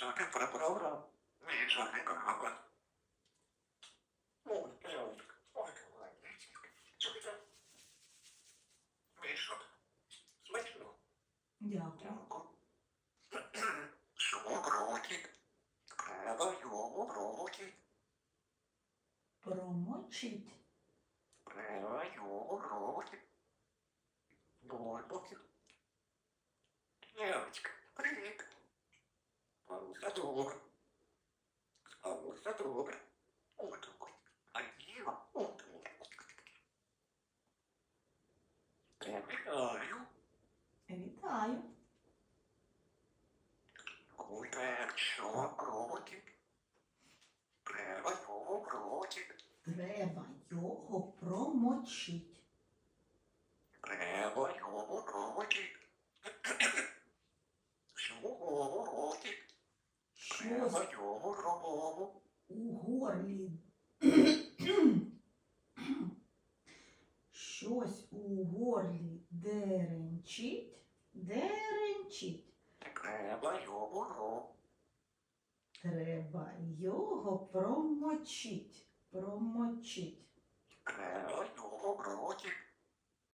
Мішати прапора. Мішати. Смачно. Дякую. Шумобродик. Треба йому бродик. Промочить. Треба йому бродик. Бульбуки. Девочка, Добре. От такой. А я от. Я вітаю. Вітаю. Купер, що кротик? Треба його кротик. Треба його промочить. Треба його кротик. Чого? Щось Треба його робому. У горлі. Щось у горлі деренчить. Деренчить. Треба його. Треба його промочить. Промочить.